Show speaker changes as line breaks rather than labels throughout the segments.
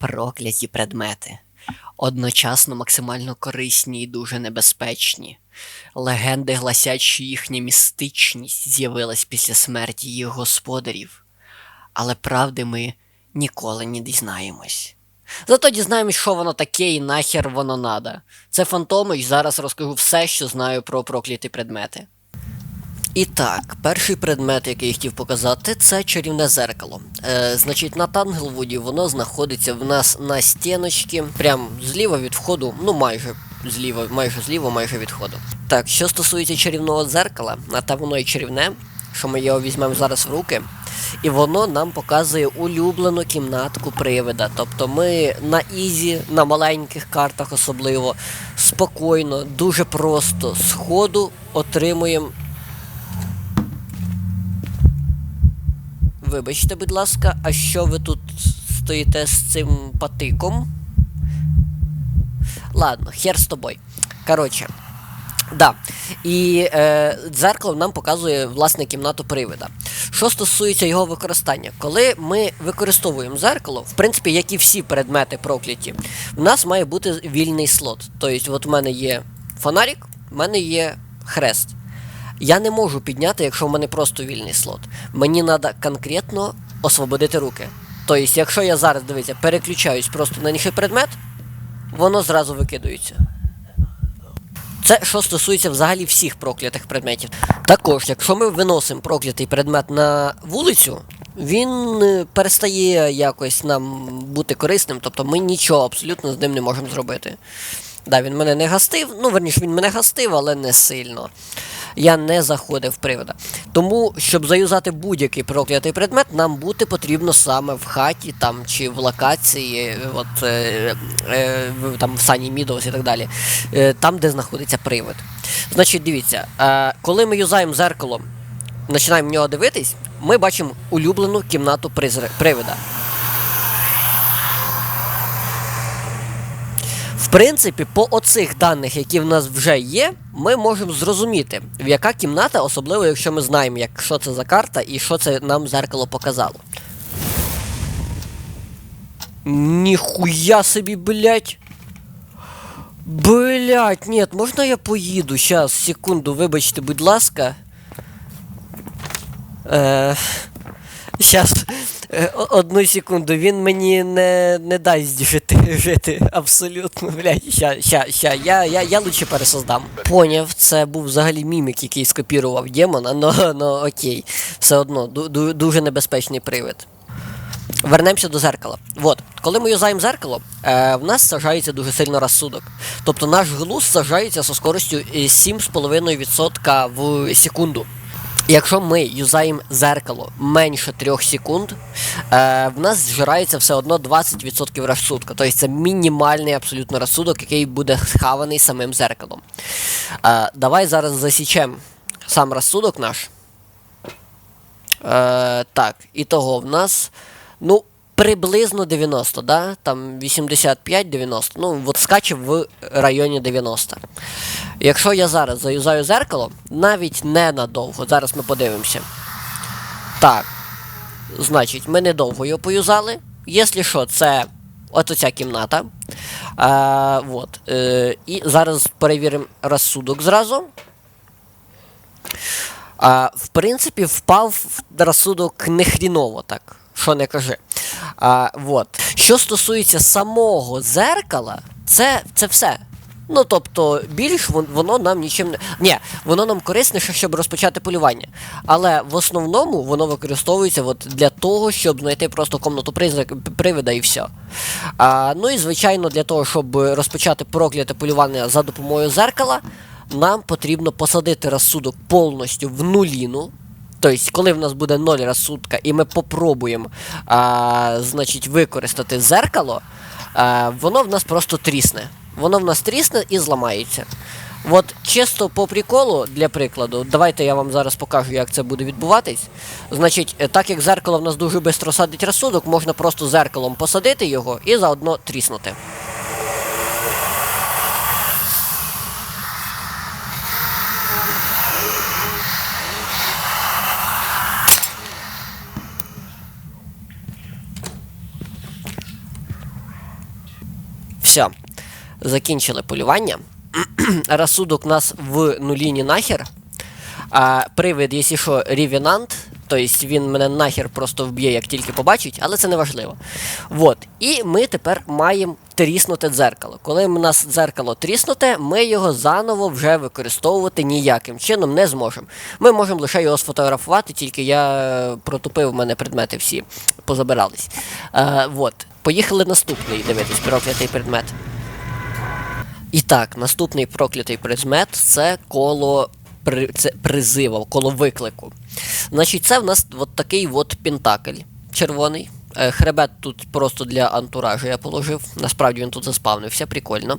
Прокляті предмети. Одночасно максимально корисні і дуже небезпечні. Легенди гласять, що їхня містичність з'явилась після смерті їх господарів. Але правди ми ніколи не дізнаємось. Зато дізнаємось, що воно таке і нахер воно надо. Це Фантомич, зараз розкажу все, що знаю про прокляті предмети. І так, перший предмет, який я хотів показати, це чарівне зеркало. Е, значить, на Танглвуді воно знаходиться в нас на стіночці, прям зліва від входу, ну майже зліва, майже зліва, майже від входу. Так, що стосується чарівного зеркала, а та воно і чарівне, що ми його візьмемо зараз в руки. І воно нам показує улюблену кімнатку привида. Тобто ми на ізі, на маленьких картах особливо, спокійно, дуже просто з ходу отримуємо Вибачте, будь ласка, а що ви тут стоїте з цим патиком? Ладно, хер з тобою. Коротше. Да. І е, дзеркало нам показує власне кімнату привида. Що стосується його використання, коли ми використовуємо зеркало, в принципі, як і всі предмети прокляті, в нас має бути вільний слот. Тобто, от в мене є фонарик, в мене є хрест. Я не можу підняти, якщо в мене просто вільний слот. Мені треба конкретно освободити руки. Тобто, якщо я зараз, дивіться, переключаюсь просто на інший предмет, воно зразу викидується. Це що стосується взагалі всіх проклятих предметів. Також, якщо ми виносимо проклятий предмет на вулицю, він е, перестає якось нам бути корисним, тобто ми нічого абсолютно з ним не можемо зробити. Да, він мене не гастив, ну верніше, він мене гастив, але не сильно. Я не заходив привода. Тому, щоб заюзати будь-який проклятий предмет, нам бути потрібно саме в хаті там, чи в локації, от, е, е, там в Сані Мідоус і так далі, е, там, де знаходиться привид. Значить, дивіться, е, коли ми юзаємо зеркало, починаємо в нього дивитись, ми бачимо улюблену кімнату призр... привида. Принципі, по оцих даних, які в нас вже є, ми можемо зрозуміти, в яка кімната, особливо, якщо ми знаємо, як, що це за карта і що це нам зеркало показало. Ніхуя собі, блять. Блять, ні, можна я поїду? Щас, секунду, вибачте, будь ласка. Е, Щас. Е, Одну секунду, він мені не не дасть жити жити. Абсолютно, блядь, ща, ща, ща. Я я, я лучше пересоздам. Поняв, це був взагалі мімік, який скопірував демона, но, но окей. Все одно, ду, дуже небезпечний привид. Вернемося до зеркала. От, коли ми юзаємо зеркало, е, в нас сажається дуже сильно розсудок. Тобто наш глуз сажається зі скоростю 7,5% в секунду. Якщо ми юзаємо зеркало менше 3 секунд, е, в нас зжирається все одно 20% розсудка. Тобто це мінімальний абсолютно розсудок, який буде схаваний самим зеркалом. Е, давай зараз засічемо сам розсудок наш. Е, так, і того в нас. Ну, приблизно 90, да? Там 85-90. Ну, от скаче в районі 90. Якщо я зараз заюзаю зеркало, навіть ненадовго, зараз ми подивимося. Так. Значить, ми недовго його поюзали. Якщо що, це оця кімната. А, вот. Е, І зараз перевіримо розсудок зразу. А, В принципі, впав в розсудок нехріново так. Що не кажи. А, вот. Що стосується самого зеркала, це це все. Ну, тобто, більш воно нам нічим не. Ні, воно нам корисніше, щоб розпочати полювання. Але в основному воно використовується от для того, щоб знайти просто комнату привида і все. А, Ну і звичайно, для того, щоб розпочати прокляте полювання за допомогою зеркала, нам потрібно посадити розсудок повністю в нуліну. Тобто, коли в нас буде 0 розсудка, і ми попробуємо а, значить, використати зеркало, а, воно в нас просто трісне. Воно в нас трісне і зламається. От чисто по приколу, для прикладу, давайте я вам зараз покажу, як це буде відбуватись. Значить, е, так як зеркало в нас дуже швидко садить розсудок, можна просто зеркалом посадити його і заодно тріснути. Все. Закінчили полювання. Розсудок нас в нулі ні нахер. А привид, якщо що, рівенант, тобто він мене нахер просто вб'є, як тільки побачить, але це не важливо. Вот. І ми тепер маємо тріснуте дзеркало. Коли в нас дзеркало тріснуте, ми його заново вже використовувати ніяким чином не зможемо. Ми можемо лише його сфотографувати, тільки я протупив, в мене предмети всі позабирались. Е, вот. Поїхали наступний дивитись, проклятий предмет. І так, наступний проклятий предмет це коло при, це призива, коло виклику. Значить, це в нас от такий от пентакль червоний. Е, Хребет тут просто для антуражу я положив. Насправді він тут заспавнився, прикольно.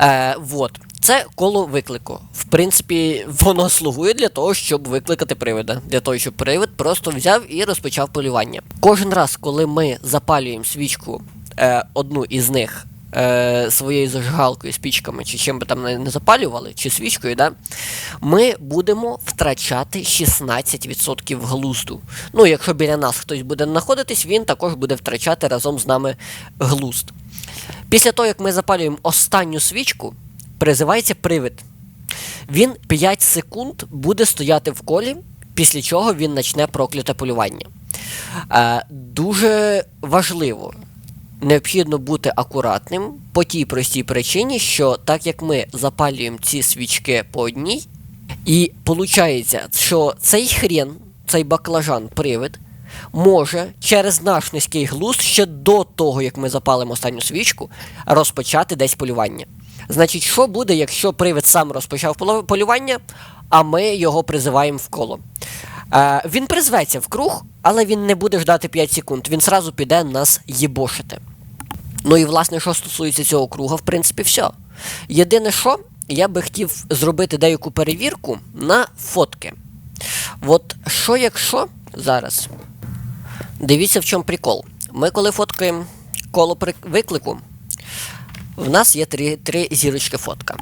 Е, вот. Це коло виклику. В принципі, воно слугує для того, щоб викликати привида. Для того, щоб привид просто взяв і розпочав полювання. Кожен раз, коли ми запалюємо свічку, е, одну із них е, своєю зажигалкою, спічками, чи чим би там не запалювали, чи свічкою, да, ми будемо втрачати 16% глузду. Ну, якщо біля нас хтось буде знаходитись, він також буде втрачати разом з нами глузд. Після того, як ми запалюємо останню свічку, призивається привид. Він 5 секунд буде стояти в колі, після чого він почне прокляте полювання. Е, дуже важливо, необхідно бути акуратним по тій простій причині, що так як ми запалюємо ці свічки по одній, і виходить, що цей хрен, цей баклажан, привид, може через наш низький глузд ще до того, як ми запалимо останню свічку, розпочати десь полювання. Значить, що буде, якщо привид сам розпочав полювання, а ми його призиваємо в коло? Е, він призветься в круг, але він не буде ждати 5 секунд, він сразу піде нас їбошити. Ну і власне, що стосується цього круга, в принципі, все. Єдине, що я би хотів зробити деяку перевірку на фотки. От що якщо зараз. Дивіться, в чому прикол. Ми коли фоткаємо коло виклику, в нас є три, три зірочки фотка.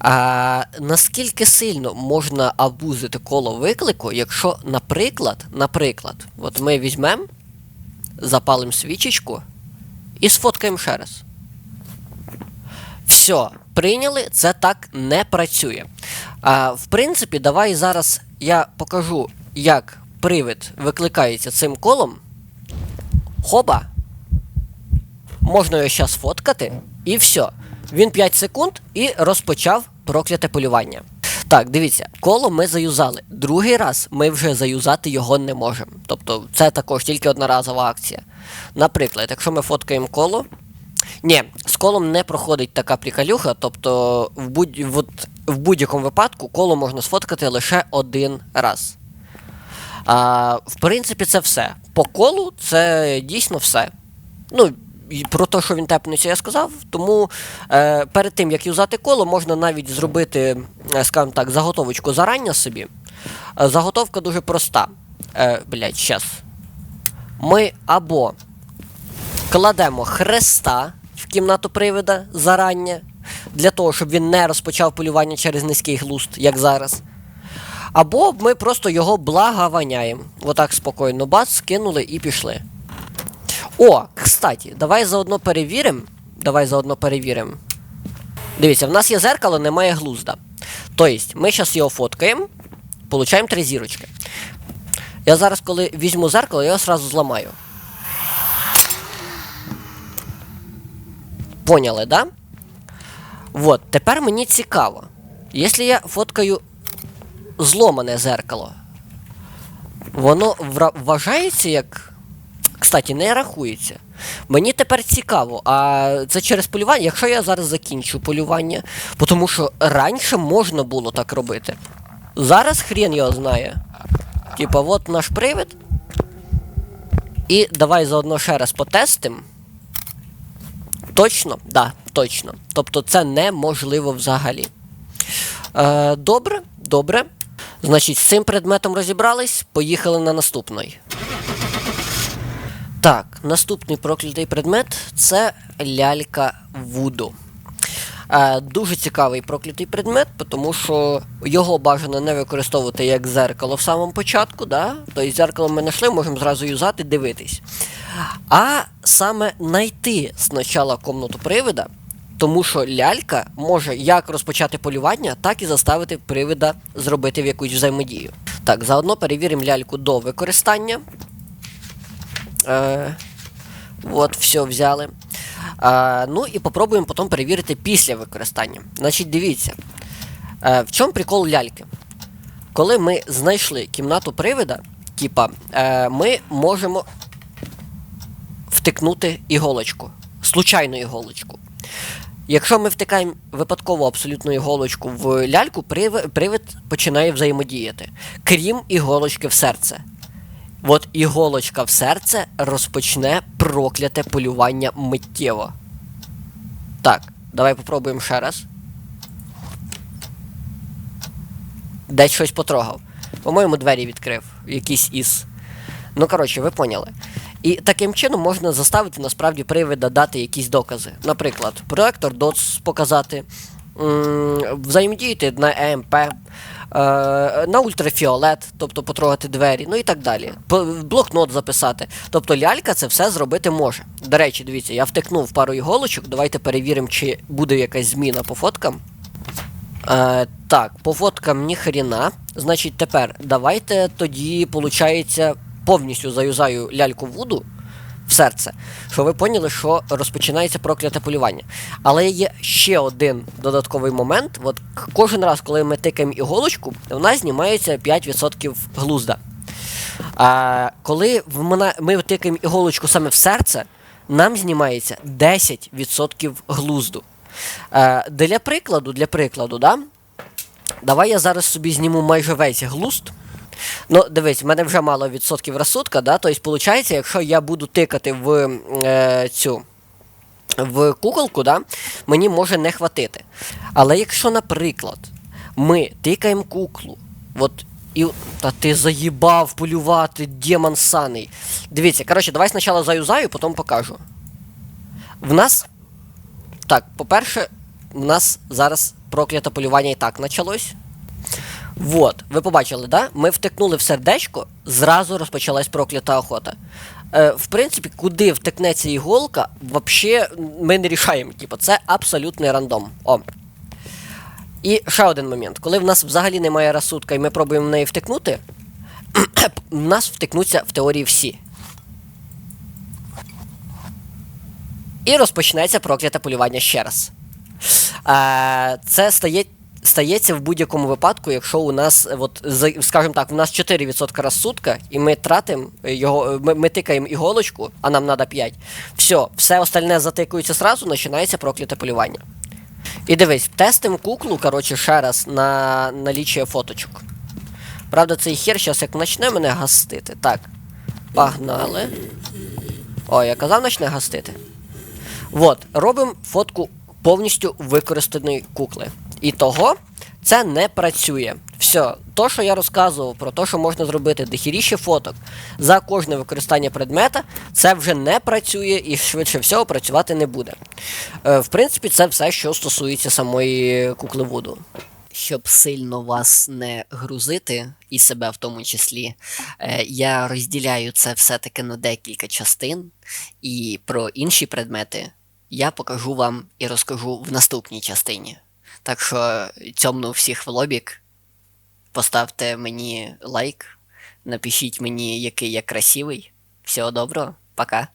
А, наскільки сильно можна абузити коло виклику, якщо, наприклад, наприклад, от ми візьмемо, запалимо свічечку і сфоткаємо ще раз. Все, прийняли, це так не працює. А, в принципі, давай зараз я покажу, як привид викликається цим колом. Хоба. Можна його зараз фоткати, і все. Він 5 секунд і розпочав прокляте полювання. Так, дивіться, коло ми заюзали. Другий раз ми вже заюзати його не можемо. Тобто це також тільки одноразова акція. Наприклад, якщо ми фоткаємо коло. Ні, з колом не проходить така приколюха, тобто в, будь, от, в будь-якому випадку коло можна сфоткати лише один раз. А, в принципі, це все. По колу це дійсно все. Ну, і про те, що він тепнеться, я сказав. Тому е, перед тим, як юзати коло, можна навіть зробити, скажімо так, заготовочку зарання собі. Е, заготовка дуже проста. Е, блять, щас. Ми або кладемо хреста в кімнату привида зарання, для того, щоб він не розпочав полювання через низький глуст, як зараз. Або ми просто його благованяємо. Отак спокійно, бац, скинули і пішли. О, кстати, давай заодно перевіримо. Давай заодно перевіримо. Дивіться, в нас є зеркало, немає глузда. Тобто, ми зараз його фоткаємо, получаємо три зірочки. Я зараз, коли візьму зеркало, я його сразу зламаю. Поняли, да? Вот, тепер мені цікаво. Якщо я фоткаю зломане зеркало, воно вважається як. Кстати, не рахується. Мені тепер цікаво, а це через полювання, якщо я зараз закінчу полювання, тому що раніше можна було так робити. Зараз хрен його знає. Типа, от наш привид. І давай заодно ще раз потестим. Точно? Да, точно. Тобто це неможливо взагалі. Е, добре, добре. Значить, з цим предметом розібрались, поїхали на наступний. Так, наступний проклятий предмет це лялька Вуду. Е, дуже цікавий проклятий предмет, тому що його бажано не використовувати як зеркало в самому початку. Да? Тобто зеркало ми знайшли, можемо зразу юзати, дивитись. А саме знайти спочатку комнату привида, тому що лялька може як розпочати полювання, так і заставити привида зробити в якусь взаємодію. Так, заодно перевіримо ляльку до використання. Е, все взяли. Е, ну і попробуємо потім перевірити після використання. Значить, дивіться. Е, в чому прикол ляльки? Коли ми знайшли кімнату привида, типа, е, ми можемо втикнути іголочку, случайну іголочку. Якщо ми втикаємо випадково абсолютну іголочку в ляльку, привид починає взаємодіяти, крім іголочки в серце. От іголочка в серце розпочне прокляте полювання миттєво. Так, давай попробуємо ще раз. Десь щось потрогав. По-моєму, двері відкрив. Якийсь із. Ну, коротше, ви поняли. І таким чином можна заставити насправді привида дати якісь докази. Наприклад, проектор DOTS показати, взаємодіяти на ЕМП, е, на ультрафіолет, тобто потрогати двері, ну і так далі. Блокнот записати. Тобто лялька це все зробити може. До речі, дивіться, я втикнув пару іголочок. Давайте перевіримо, чи буде якась зміна по фоткам. Е, так, по фоткам ні хрена. Значить, тепер давайте тоді, получається, повністю заюзаю ляльку Вуду серце, щоб ви поняли, що розпочинається прокляте полювання. Але є ще один додатковий момент. От кожен раз, коли ми тикаємо іголочку, в нас знімається 5% глузда. А коли ми тикаємо іголочку саме в серце, нам знімається 10% глузду. Для прикладу, для прикладу, да? давай я зараз собі зніму майже весь глузд. Ну, дивись, в мене вже мало відсотків розсудка, да? тобто, виходить, якщо я буду тикати в е, цю в куколку, да, мені може не хватити. Але якщо, наприклад, ми тикаємо куклу, от і. Та ти заїбав полювати, демон саний. Дивіться, коротше, давай спочатку заюзаю, потім покажу. В нас. Так, по-перше, в нас зараз прокляте полювання і так почалось. Вот, ви побачили, да? Ми втикнули в сердечко, зразу розпочалась проклята охота. Е, в принципі, куди втикнеться іголка, вообще ми не рішаємо. Типу, це абсолютний рандом. О. І ще один момент. Коли в нас взагалі немає розсудка і ми пробуємо в неї втикнути, в нас втикнуться в теорії всі. І розпочнеться прокляте полювання ще раз. Е, це стає, стається в будь-якому випадку, якщо у нас, от, скажімо так, у нас 4% розсудка, і ми тратимо його, ми, ми тикаємо іголочку, а нам треба 5. Все, все остальне затикується сразу, починається прокляте полювання. І дивись, тестимо куклу, коротше, ще раз на налічує фоточок. Правда, цей хер зараз як почне мене гастити. Так. Погнали. О, я казав, почне гастити. От, робимо фотку повністю використаної кукли. І того це не працює. Все, то, що я розказував про те, що можна зробити дохіріще фоток за кожне використання предмета, це вже не працює і швидше всього працювати не буде. Е, в принципі, це все, що стосується самої кукли Вуду. Щоб сильно вас не грузити, і себе в тому числі, е, я розділяю це все-таки на декілька частин, і про інші предмети я покажу вам і розкажу в наступній частині. Так що цьомну всіх в лобік, поставте мені лайк, напишіть мені, який я красивий. Всього доброго, пока.